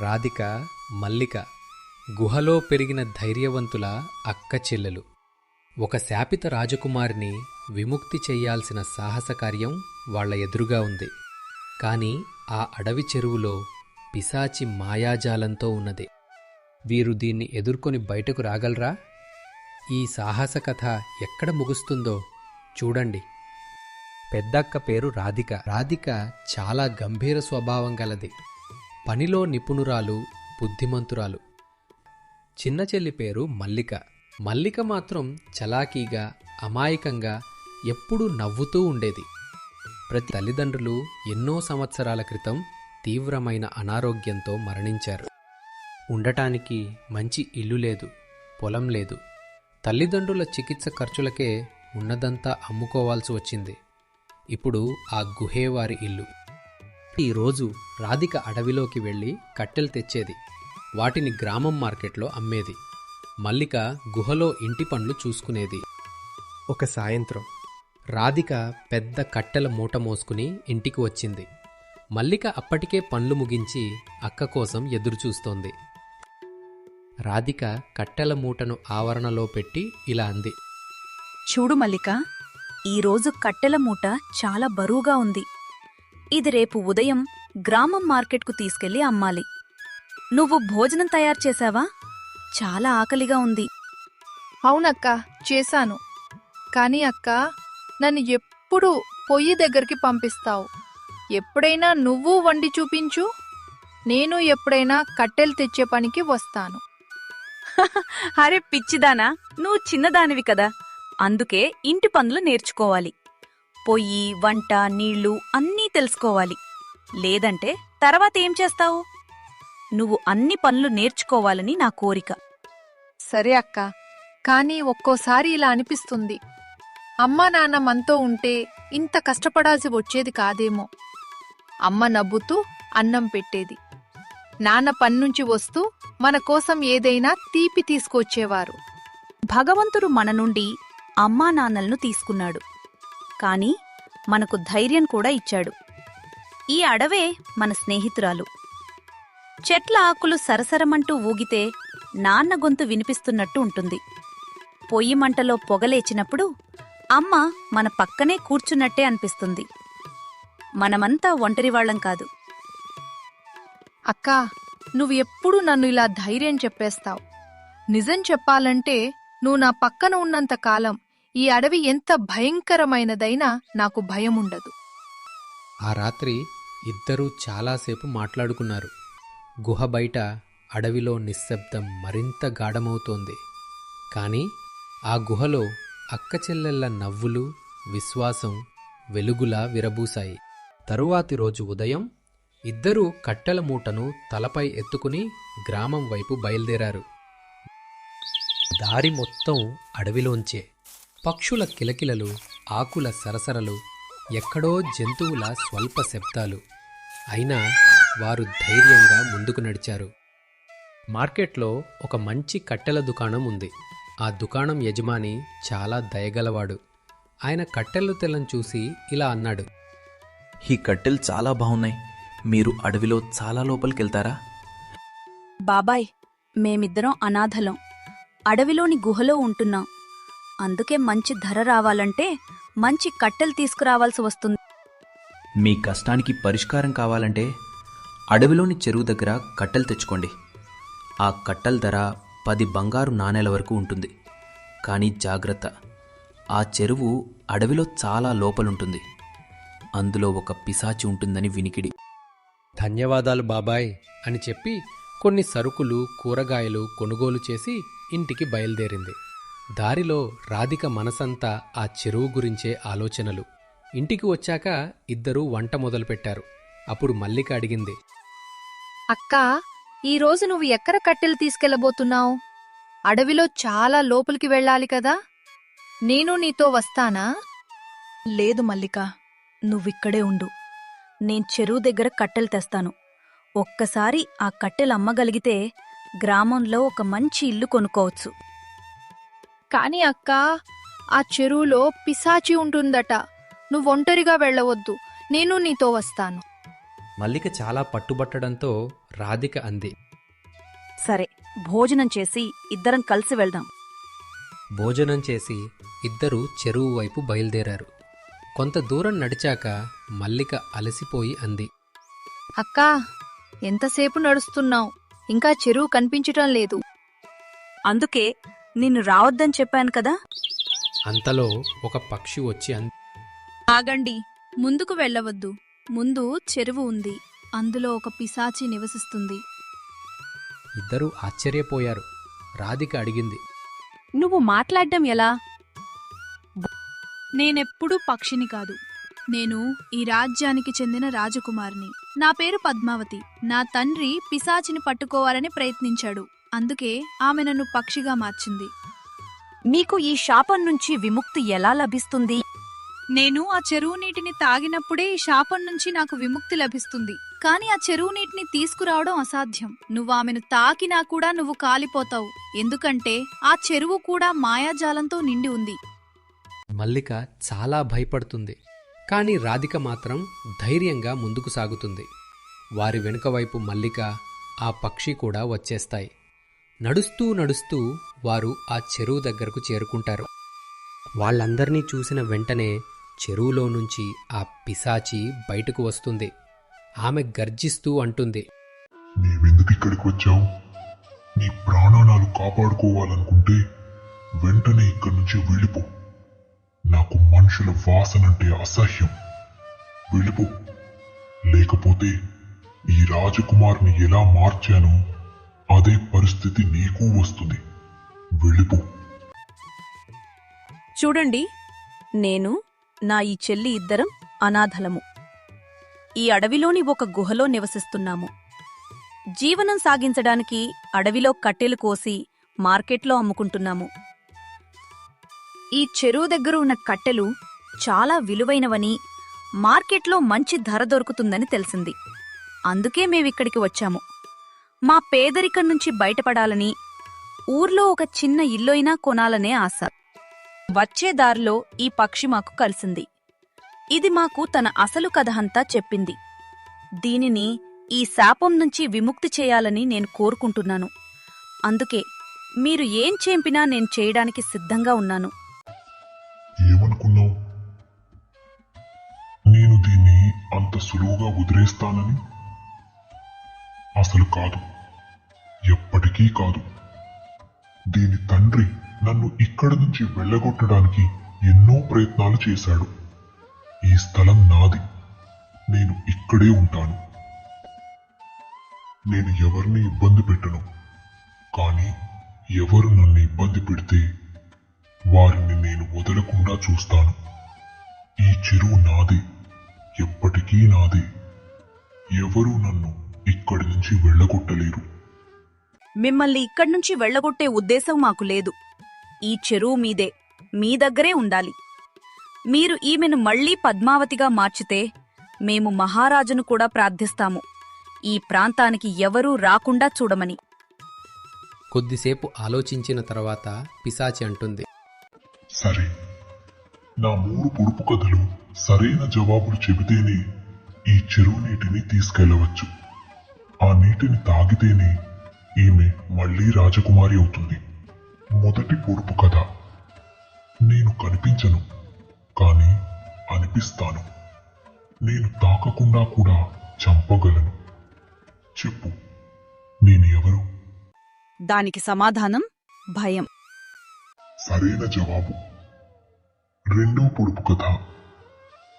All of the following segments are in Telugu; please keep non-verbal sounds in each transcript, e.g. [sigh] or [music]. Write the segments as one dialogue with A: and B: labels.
A: రాధిక మల్లిక గుహలో పెరిగిన ధైర్యవంతుల అక్క చెల్లెలు. ఒక శాపిత రాజకుమారిని విముక్తి చెయ్యాల్సిన సాహస కార్యం వాళ్ళ ఎదురుగా ఉంది. కాని ఆ అడవి చెరువులో పిశాచి మాయాజాలంతో ఉన్నది. వీరు దీన్ని ఎదుర్కొని బయటకు రాగలరా? ఈ సాహస కథ ఎక్కడ ముగుస్తుందో చూడండి. పెద్దక్క పేరు రాధిక. రాధిక చాలా గంభీర స్వభావం గలది. పనిలో నిపుణురాలు బుద్ధిమంతురాలు. చిన్న చెల్లి పేరు మల్లిక. మల్లిక మాత్రం చలాకీగా అమాయకంగా ఎప్పుడూ నవ్వుతూ ఉండేది. ప్రతి తల్లిదండ్రులు ఎన్నో సంవత్సరాల క్రితం తీవ్రమైన అనారోగ్యంతో మరణించారు. ఉండటానికి మంచి ఇల్లు లేదు పొలం లేదు. తల్లిదండ్రుల చికిత్స ఖర్చులకే ఉన్నదంతా అమ్ముకోవాల్సి వచ్చింది. ఇప్పుడు ఆ గుహే వారి ఇల్లు. ఈరోజు రాధిక అడవిలోకి వెళ్ళి కట్టెలు తెచ్చేది. వాటిని గ్రామం మార్కెట్లో అమ్మేది. మల్లిక గుహలో ఇంటి పనులు చూసుకునేది. ఒక సాయంత్రం రాధిక పెద్ద కట్టెల మూట మోసుకుని ఇంటికి వచ్చింది. మల్లిక అప్పటికే పనులు ముగించి అక్క కోసం ఎదురుచూస్తోంది. రాధిక కట్టెల మూటను ఆవరణలో పెట్టి ఇలా అంది.
B: చూడు మల్లిక ఈరోజు కట్టెల మూట చాలా బరువుగా ఉంది. ఇది రేపు ఉదయం గ్రామం మార్కెట్కు తీసుకెళ్ళి అమ్మాలి. నువ్వు భోజనం తయారు చేశావా? చాలా ఆకలిగా ఉంది.
C: అవునక్క చేశాను. కానీ అక్క నన్ను ఎప్పుడు పొయ్యి దగ్గరికి పంపిస్తావు? ఎప్పుడైనా నువ్వు వండి చూపించు. నేను ఎప్పుడైనా కట్టెలు తెచ్చే పనికి వస్తాను. [laughs]
B: అరే పిచ్చిదానా నువ్వు చిన్నదానివి కదా. అందుకే ఇంటి పనులు నేర్చుకోవాలి. పొయ్యి వంట నీళ్ళు అన్నీ తెలుసుకోవాలి. లేదంటే తర్వాత ఏం చేస్తావు? నువ్వు అన్ని పనులు నేర్చుకోవాలని నా కోరిక.
C: సరే అక్క. కానీ ఒక్కోసారి ఇలా అనిపిస్తుంది. అమ్మా నాన్న మనతో ఉంటే ఇంత కష్టపడాల్సి వచ్చేది కాదేమో. అమ్మ నవ్వుతూ అన్నం పెట్టేది. నాన్న పన్నుంచి వస్తూ మన కోసం ఏదైనా తీపి తీసుకొచ్చేవారు.
B: భగవంతుడు మన నుండి అమ్మా నాన్నలను తీసుకున్నాడు. కాని మనకు ధైర్యం కూడా ఇచ్చాడు. ఈ అడవే మన స్నేహితురాలు. చెట్ల ఆకులు సరసరమంటూ ఊగితే నాన్న గొంతు వినిపిస్తున్నట్టు ఉంటుంది. పొయ్యి మంటలో పొగలేచినప్పుడు అమ్మ మన పక్కనే కూర్చున్నట్టే అనిపిస్తుంది. మనమంతా ఒంటరివాళ్ళం కాదు.
C: అక్కా నువ్వు ఎప్పుడూ నన్ను ఇలా ధైర్యం చెప్పేస్తావు. నిజం చెప్పాలంటే నువ్వు నా పక్కన ఉన్నంత కాలం ఈ అడవి ఎంత భయంకరమైనదైనా నాకు భయం ఉండదు
A: ఆ రాత్రి ఇద్దరూ చాలాసేపు మాట్లాడుకున్నారు. గుహ బయట అడవిలో నిశ్శబ్దం మరింత గాఢమవుతోంది. కానీ ఆ గుహలో అక్క చెల్లెళ్ళ నవ్వులు విశ్వాసం వెలుగులా విరబూశాయి. తరువాతి రోజు ఉదయం ఇద్దరూ కట్టెల మూటను తలపై ఎత్తుకుని గ్రామం వైపు బయలుదేరారు. దారి మొత్తం అడవిలోంచే. పక్షుల కిలకిలలు ఆకుల సరసరలు ఎక్కడో జంతువుల స్వల్ప శబ్దాలు. అయినా వారు ధైర్యంగా ముందుకు నడిచారు. మార్కెట్లో ఒక మంచి కట్టెల దుకాణం ఉంది. ఆ దుకాణం యజమాని చాలా దయగలవాడు. ఆయన కట్టెలు తెల్లని చూసి ఇలా అన్నాడు.
D: ఈ కట్టెలు చాలా బాగున్నాయి. మీరు అడవిలో చాలా లోపలికెళ్తారా?
B: బాబాయ్ మేమిద్దరం అనాథలం. అడవిలోని గుహలో ఉంటున్నాం. అందుకే మంచి ధర రావాలంటే మంచి కట్టెలు తీసుకురావాల్సి వస్తుంది.
D: మీ కష్టానికి పరిష్కారం కావాలంటే అడవిలోని చెరువు దగ్గర కట్టెలు తెచ్చుకోండి. ఆ కట్టెల ధర పది బంగారు నాణేల వరకు ఉంటుంది. కానీ జాగ్రత్త ఆ చెరువు అడవిలో చాలా లోపలుంటుంది. అందులో ఒక పిశాచి ఉంటుందని వినికిడి.
A: ధన్యవాదాలు బాబాయ్ అని చెప్పి కొన్ని సరుకులు కూరగాయలు కొనుగోలు చేసి ఇంటికి బయలుదేరింది. దారిలో రాధిక మనసంతా ఆ చెరువు గురించే ఆలోచనలు. ఇంటికి వచ్చాక ఇద్దరూ వంట మొదలుపెట్టారు. అప్పుడు మల్లిక అడిగింది.
C: అక్కా ఈరోజు నువ్వు ఎక్కడ కట్టెలు తీసుకెళ్ళబోతున్నావు అడవిలో చాలా లోపలికి వెళ్ళాలి కదా? నేను నీతో వస్తానా?
B: లేదు మల్లిక నువ్విక్కడే ఉండు. నేను చెరువు దగ్గర కట్టెలు తెస్తాను. ఒక్కసారి ఆ కట్టెలు అమ్మగలిగితే గ్రామంలో ఒక మంచి ఇల్లు కొనుక్కోవచ్చు.
C: కాని అక్కా ఆ చెరువులో పిశాచి ఉంటుందట. నువ్వు ఒంటరిగా వెళ్ళవద్దు. నేను నీతో వస్తాను.
A: మల్లిక చాలా పట్టుబట్టడంతో రాధిక అంది.
B: సరే భోజనం చేసి ఇద్దరం కలిసి వెళ్దాం.
A: భోజనం చేసి ఇద్దరూ చెరువు వైపు బయలుదేరారు. కొంత దూరం నడిచాక మల్లిక అలసిపోయి అంది.
C: అక్కా ఎంతసేపు నడుస్తున్నావు? ఇంకా చెరువు కనిపించటం లేదు.
B: అందుకే నిన్ను రావద్దని చెప్పాను కదా?
A: అంతలో ఒక పక్షి వచ్చి అంది
E: ఆగండి. ముందుకు వెళ్ళవద్దు. ముందు చెరువు ఉంది. అందులో ఒక పిశాచి నివసిస్తుంది.
A: ఇద్దరూ ఆశ్చర్యపోయారు. రాధిక అడిగింది.
E: నువ్వు మాట్లాడడం ఎలా? నేనెప్పుడూ పక్షిని కాదు. నేను ఈ రాజ్యానికి చెందిన రాజకుమారిని. నా పేరు పద్మావతి. నా తండ్రి పిశాచిని పట్టుకోవాలని ప్రయత్నించాడు. అందుకే ఆమె నన్ను పక్షిగా మార్చింది.
B: మీకు ఈ శాపం నుంచి విముక్తి ఎలా లభిస్తుంది?
E: నేను ఆ చెరువు నీటిని తాగినప్పుడే ఈ శాపం నుంచి నాకు విముక్తి లభిస్తుంది. కానీ ఆ చెరువు నీటిని తీసుకురావడం అసాధ్యం. నువ్వు ఆమెను తాకినా కూడా నువ్వు కాలిపోతావు. ఎందుకంటే ఆ చెరువు కూడా మాయాజాలంతో నిండి ఉంది.
A: మల్లిక చాలా భయపడుతుంది. కానీ రాధిక మాత్రం ధైర్యంగా ముందుకు సాగుతుంది. వారి వెనుక వైపు మల్లిక ఆ పక్షి కూడా వచ్చేస్తాయి. నడుస్తూ నడుస్తూ వారు ఆ చెరువు దగ్గరకు చేరుకుంటారు. వాళ్ళందర్నీ చూసిన వెంటనే చెరువులో నుంచి ఆ పిశాచి బయటకు వస్తుంది. ఆమె గర్జిస్తూ అంటుంది.
F: నీవెందుకు ఇక్కడికి వచ్చావు? నీ ప్రాణాలు కాపాడుకోవాలనుకుంటే వెంటనే ఇక్కడి నుంచి వెళ్ళిపో. నాకు మనుషుల వాసనంటే అసహ్యం. వెళ్ళిపో. లేకపోతే ఈ రాజకుమార్ని ఎలా మార్చానో? అదే పరిస్థితి నీకు వస్తుంది. వెళ్ళిపో.
B: చూడండి నేను నా ఈ చెల్లి ఇద్దరం అనాథలము. ఈ అడవిలోని ఒక గుహలో నివసిస్తున్నాము. జీవనం సాగించడానికి అడవిలో కట్టెలు కోసి మార్కెట్లో అమ్ముకుంటున్నాము. ఈ చెరువు దగ్గర ఉన్న కట్టెలు చాలా విలువైనవని మార్కెట్లో మంచి ధర దొరుకుతుందని తెలిసింది. అందుకే మేమిక్కడికి వచ్చాము. మా పేదరికం నుంచి బయటపడాలని ఊర్లో ఒక చిన్న ఇల్లైనా కొనాలనే ఆశ. వచ్చే దారిలో ఈ పక్షి మాకు కలిసింది. ఇది మాకు తన అసలు కథ అంతా చెప్పింది. దీనిని ఈ శాపం నుంచి విముక్తి చేయాలని నేను కోరుకుంటున్నాను. అందుకే మీరు ఏం చేంపినా నేను చేయడానికి సిద్ధంగా ఉన్నాను.
F: ఏమనుకున్నావు? నేను దీన్ని అంత సులువుగా వదిలేస్తానని? అసలు కాదు. ఎప్పటికీ కాదు. దీని తండ్రి నన్ను ఇక్కడి నుంచి వెళ్ళగొట్టడానికి ఎన్నో ప్రయత్నాలు చేశాడు. ఈ స్థలం నాది. నేను ఇక్కడే ఉంటాను. నేను ఎవరిని ఇబ్బంది పెట్టను. కానీ ఎవరు నన్ను ఇబ్బంది పెడితే వారిని నేను వదలకుండా చూస్తాను. ఈ చెరువు నాదే. ఎప్పటికీ నాదే. ఎవరు నన్ను ఇక్కడి నుంచి వెళ్ళగొట్టలేరు.
B: మిమ్మల్ని ఇక్కడి నుంచి వెళ్ళగొట్టే ఉద్దేశం మాకు లేదు. ఈ చెరువు మీదే మీ దగ్గరే ఉండాలి. మీరు ఈమెను మళ్ళీ పద్మావతిగా మార్చితే మేము మహారాజును కూడా ప్రార్థిస్తాము. ఈ ప్రాంతానికి ఎవరూ రాకుండా చూడమని.
A: కొద్దిసేపు ఆలోచించిన తర్వాత పిశాచి అంటుంది.
F: సరే నా మూడు పొడుపు కథలు సరైన జవాబులు చెబితేనే ఈ చెరువు నీటిని తీసుకెళ్ళవచ్చు. ఆ నీటిని తాగితేనే ఈమె మళ్ళీ రాజకుమారి అవుతుంది. మొదటి పొడుపు కథ. నేను కనిపించను కానీ అనిపిస్తాను. నేను తాకకుండా కూడా చంపగలను. చెప్పు నేను ఎవరు?
B: దానికి సమాధానం భయం.
F: సరైన జవాబు. రెండో పొడుపు కథ.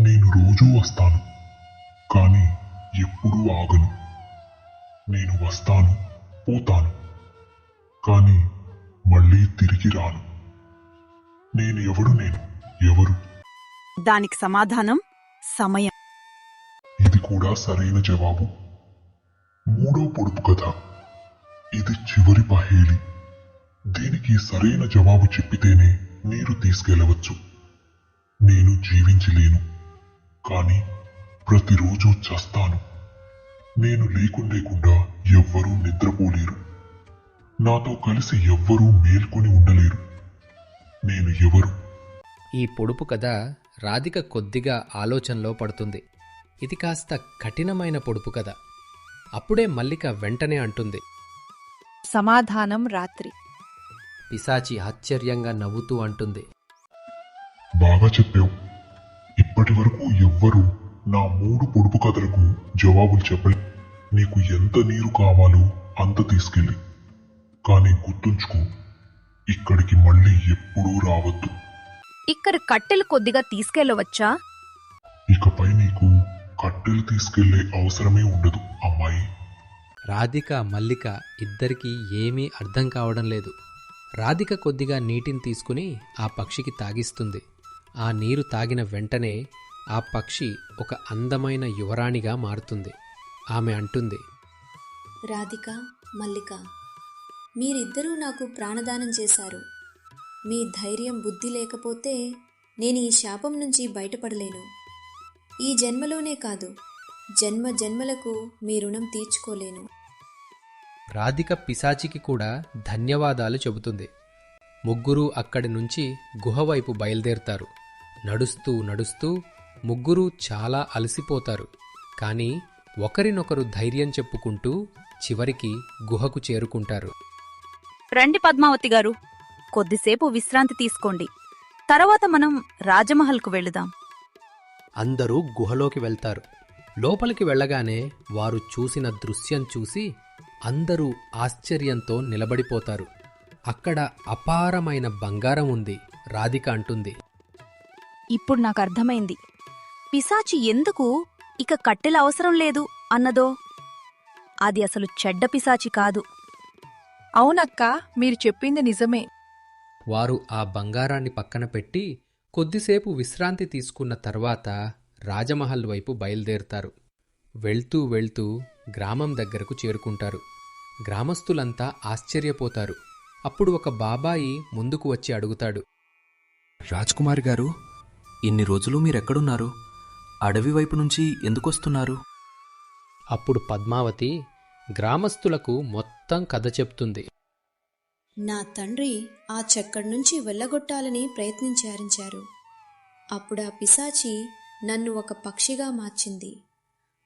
F: నేను రోజూ వస్తాను కానీ ఎప్పుడూ ఆగను. నేను వస్తాను పోతాను. కానీ మళ్ళీ తిరిగి రాను. నేను ఎవడు నేను? ఎవరు?
B: దానికి సమాధానం సమయం.
F: ఇది కూడా సరైన జవాబు. మూడో పొడుపు కథ. ఇది చివరి పహేలి. దీనికి సరైన జవాబు చెప్పితేనే మీరు తీసుకెళ్ళవచ్చు. నేను జీవించలేను. కానీ ప్రతిరోజు చస్తాను. నేను లేకుండేకుండా ఎవ్వరూ నిద్రపోలేరు. నాతో కలిసి ఎవ్వరూ మేల్కొని ఉండలేరు. నేను ఎవరు?
A: ఈ పొడుపు కథ రాధిక కొద్దిగా ఆలోచనలో పడుతుంది. ఇది కాస్త కఠినమైన పొడుపు కథ. అప్పుడే మల్లిక వెంటనే అంటుంది.
C: సమాధానం రాత్రి.
A: పిశాచి ఆశ్చర్యంగా నవ్వుతూ అంటుంది.
F: బాగా చెప్పావు. ఇప్పటి వరకు ఎవ్వరూ నా మూడు పొడుపు కథలకు జవాబులు చెప్పలే. నీకు ఎంత నీరు కావాలో అంత తీసుకెళ్ళి. కానీ గుర్తుంచుకో ఇక్కడికి మళ్ళీ ఎప్పుడూ రావద్దు.
B: ఇక్కడ కట్టెలు కొద్దిగా తీసుకెళ్ళవచ్చా?
F: ఇకపై నీకు కట్టెలు తీసుకెళ్ళే అవసరమే ఉండదు అమ్మాయి.
A: రాధిక మల్లిక ఇద్దరికీ ఏమీ అర్థం కావడం లేదు. రాధిక కొద్దిగా నీటిని తీసుకుని ఆ పక్షికి తాగిస్తుంది. ఆ నీరు తాగిన వెంటనే ఆ పక్షి ఒక అందమైన యువరాణిగా మారుతుంది. ఆమె అంటుంది
G: రాధిక మల్లిక మీరిద్దరూ నాకు ప్రాణదానం చేశారు. మీ ధైర్యం బుద్ధి లేకపోతే నేను ఈ శాపం నుంచి బయటపడలేను. ఈ జన్మలోనే కాదు జన్మ జన్మలకు మీ రుణం తీర్చుకోలేను.
A: రాధిక పిశాచికి కూడా ధన్యవాదాలు చెబుతుంది. ముగ్గురు అక్కడి నుంచి గుహవైపు బయలుదేరుతారు. నడుస్తూ నడుస్తూ ముగ్గురు చాలా అలసిపోతారు. కానీ ఒకరినొకరు ధైర్యం చెప్పుకుంటూ చివరికి గుహకు చేరుకుంటారు.
B: రండి పద్మావతి గారు కొద్దిసేపు విశ్రాంతి తీసుకోండి. తర్వాత మనం రాజమహల్కు వెళుదాం.
A: అందరూ గుహలోకి వెళ్తారు. లోపలికి వెళ్ళగానే వారు చూసిన దృశ్యం చూసి అందరూ ఆశ్చర్యంతో నిలబడిపోతారు. అక్కడ అపారమైన బంగారం ఉంది రాధిక అంటుంది.
B: ఇప్పుడు నాకు అర్థమైంది. పిశాచి ఎందుకు? ఇక కట్టెల అవసరం లేదు అన్నదో? అది అసలు చెడ్డ పిశాచి కాదు.
C: అవునక్క మీరు చెప్పింది నిజమే.
A: వారు ఆ బంగారాన్ని పక్కన పెట్టి కొద్దిసేపు విశ్రాంతి తీసుకున్న తర్వాత రాజమహల్ వైపు బయలుదేరుతారు. వెళ్తూ వెళ్తూ గ్రామం దగ్గరకు చేరుకుంటారు. గ్రామస్తులంతా ఆశ్చర్యపోతారు. అప్పుడు ఒక బాబాయి ముందుకు వచ్చి అడుగుతాడు.
D: రాజ్కుమార్ గారు ఇన్ని రోజులు మీరెక్కడున్నారు? అడవి వైపు నుంచి ఎందుకొస్తున్నారు?
A: అప్పుడు పద్మావతి గ్రామస్తులకు మొత్తం కథ చెప్తుంది.
G: నా తండ్రి ఆ చెక్కడి నుంచి వెళ్ళగొట్టాలని ప్రయత్నించారించారు. అప్పుడు ఆ పిశాచి నన్ను ఒక పక్షిగా మార్చింది.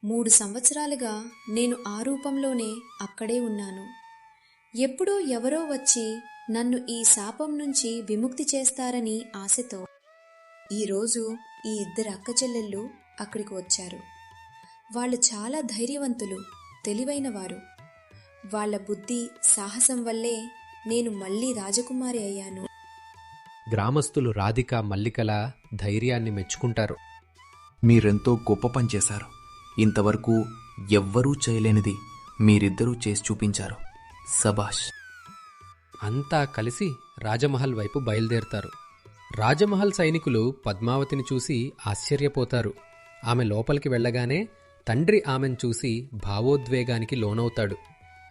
G: మూడు సంవత్సరాలుగా నేను ఆ రూపంలోనే అక్కడే ఉన్నాను. ఎప్పుడో ఎవరో వచ్చి నన్ను ఈ శాపం నుంచి విముక్తి చేస్తారని ఆశతో ఈరోజు ఈ ఇద్దరు అక్క చెల్లెళ్ళు అక్కడికి వచ్చారు. వాళ్ళు చాలా ధైర్యవంతులు తెలివైన వారు వాళ్ళ బుద్ధి సాహసం వల్లే నేను మళ్ళీ రాజకుమారి అయ్యాను.
A: గ్రామస్తులు రాధిక మల్లికల ధైర్యాన్ని మెచ్చుకుంటారు.
D: మీరెంతో గొప్ప పని చేశారు. ఇంతవరకు ఎవ్వరూ చేయలేనిది మీరిద్దరూ చేసి చూపించారు. సబాష్
A: అంతా కలిసి రాజమహల్ వైపు బయలుదేరుతారు. రాజమహల్ సైనికులు పద్మావతిని చూసి ఆశ్చర్యపోతారు. ఆమె లోపలికి వెళ్ళగానే తండ్రి ఆమెను చూసి భావోద్వేగానికి లోనవుతాడు.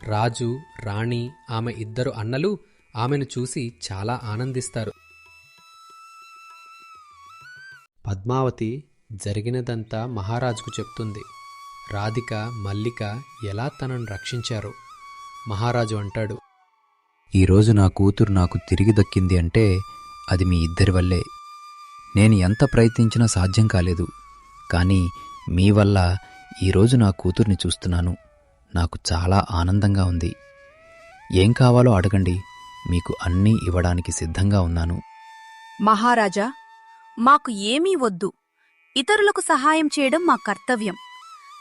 A: రాజు రాణి ఆమె ఇద్దరు అన్నలు ఆమెను చూసి చాలా ఆనందిస్తారు. పద్మావతి జరిగినదంతా మహారాజుకు చెప్తుంది. రాధిక మల్లిక ఎలా తనను రక్షించారు? మహారాజు అంటాడు.
H: ఈరోజు నా కూతురు నాకు తిరిగి దక్కింది అంటే అది మీ ఇద్దరి వల్లే. నేను ఎంత ప్రయత్నించినా సాధ్యం కాలేదు. కానీ మీ వల్ల ఈరోజు నా కూతుర్ని చూస్తున్నాను. నాకు చాలా ఆనందంగా ఉంది. ఏం కావాలో అడగండి. మీకు అన్నీ ఇవ్వడానికి సిద్ధంగా ఉన్నాను.
B: మహారాజా మాకు ఏమీ వద్దు. ఇతరులకు సహాయం చేయడం మా కర్తవ్యం.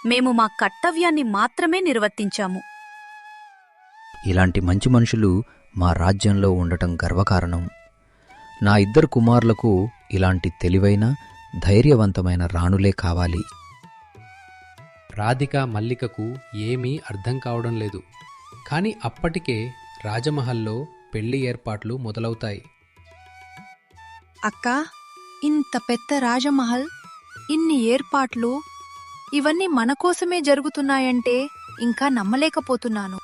B: మేము మా కర్తవ్యాన్ని మాత్రమే నిర్వర్తించాము.
H: ఇలాంటి మంచి మనుషులు మా రాజ్యంలో ఉండటం గర్వకారణం. నా ఇద్దరు కుమారులకు ఇలాంటి తెలివైన ధైర్యవంతమైన రాణులే కావాలి.
A: రాధిక మల్లికకు ఏమీ అర్థం కావడం లేదు. కానీ అప్పటికే రాజమహల్లో పెళ్ళి ఏర్పాట్లు మొదలవుతాయి.
C: అక్క ఇంత పెద్ద రాజమహల్ ఇన్ని ఏర్పాట్లు ఇవన్నీ మన కోసమే జరుగుతున్నాయంటే ఇంకా నమ్మలేకపోతున్నాను.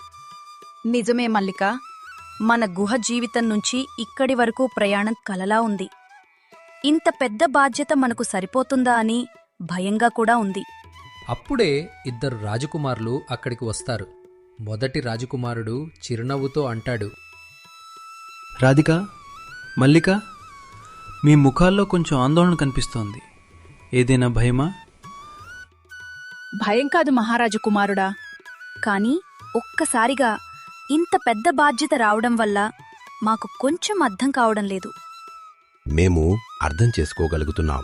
B: నిజమే మల్లిక మన గుహ జీవితం నుంచి ఇక్కడి వరకు ప్రయాణం కలలా ఉంది. ఇంత పెద్ద బాధ్యత మనకు సరిపోతుందా అని భయంగా కూడా ఉంది.
A: అప్పుడే ఇద్దరు రాజకుమారులు అక్కడికి వస్తారు. మొదటి రాజకుమారుడు చిరునవ్వుతో అంటాడు.
I: రాధిక మల్లిక మీ ముఖాల్లో కొంచెం ఆందోళన కనిపిస్తోంది. ఏదైనా భయమా?
E: భయం కాదు మహారాజు కుమారుడా
B: కానీ ఒక్కసారిగా ఇంత పెద్ద బాధ్యత రావడం వల్ల మాకు కొంచెం అర్థం కావడం లేదు.
J: మేము అర్థం చేసుకోగలుగుతున్నాం.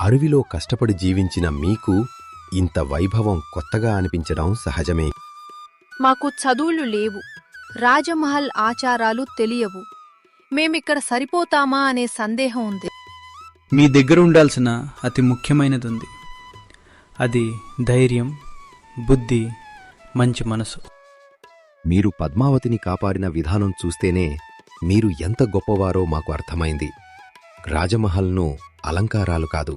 J: అడవిలో కష్టపడి జీవించిన మీకు ఇంత వైభవం కొత్తగా అనిపించడం సహజమే.
C: మాకు చదువులు లేవు. రాజమహల్ ఆచారాలు తెలియవు. మేమిక్కడ సరిపోతామా అనే సందేహం ఉంది.
I: మీ దగ్గర ఉండాల్సిన అతి ముఖ్యమైనది ఉంది అది ధైర్యం బుద్ధి మంచి మనసు.
J: మీరు పద్మావతిని కాపాడిన విధానం చూస్తేనే మీరు ఎంత గొప్పవారో మాకు అర్థమైంది. రాజమహల్ను అలంకారాలు కాదు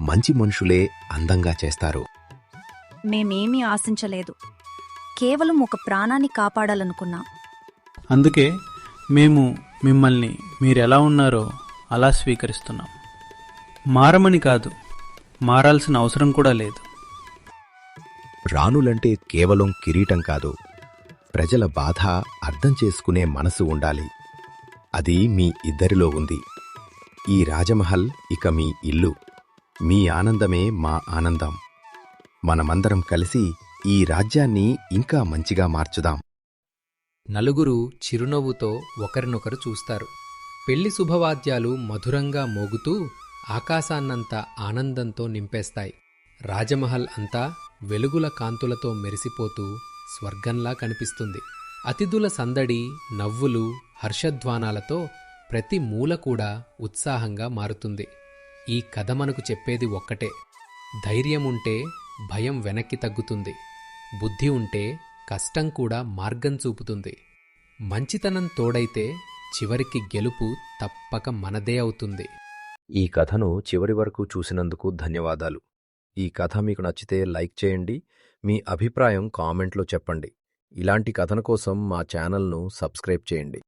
J: మంచి మనుషులే అందంగా చేస్తారు.
B: మేమేమీ ఆశించలేదు. కేవలం ఒక ప్రాణాన్ని కాపాడాలనుకున్నాం.
I: అందుకే మేము మిమ్మల్ని మీరెలా ఉన్నారో అలా స్వీకరిస్తున్నాం. మారమని కాదు మారాల్సిన అవసరం కూడా లేదు.
J: రాణులంటే కేవలం కిరీటం కాదు ప్రజల బాధ అర్థం చేసుకునే మనసు ఉండాలి. అది మీ ఇద్దరిలో ఉంది. ఈ రాజమహల్ ఇక మీ ఇల్లు. మీ ఆనందమే మా ఆనందం. మనమందరం కలిసి ఈ రాజ్యాన్ని ఇంకా మంచిగా మార్చుదాం.
A: నలుగురు చిరునవ్వుతో ఒకరినొకరు చూస్తారు. పెళ్ళి శుభవాద్యాలు మధురంగా మోగుతూ ఆకాశాన్నంతా ఆనందంతో నింపేస్తాయి. రాజమహల్ అంతా వెలుగుల కాంతులతో మెరిసిపోతూ స్వర్గంలా కనిపిస్తుంది. అతిథుల సందడి నవ్వులు హర్షధ్వానాలతో ప్రతి మూల కూడా ఉత్సాహంగా మారుతుంది. ఈ కథ మనకు చెప్పేది ఒక్కటే. ధైర్యం ఉంటే భయం వెనక్కి తగ్గుతుంది. బుద్ధి ఉంటే కష్టం కూడా మార్గం చూపుతుంది. మంచితనం తోడైతే చివరికి గెలుపు తప్పక మనదే అవుతుంది.
J: ఈ కథను చివరి వరకు చూసినందుకు ధన్యవాదాలు. ఈ కథ మీకు నచ్చితే లైక్ చేయండి. మీ అభిప్రాయం కామెంట్లో చెప్పండి. ఇలాంటి కథన కోసం మా ఛానల్ను సబ్స్క్రైబ్ చేయండి.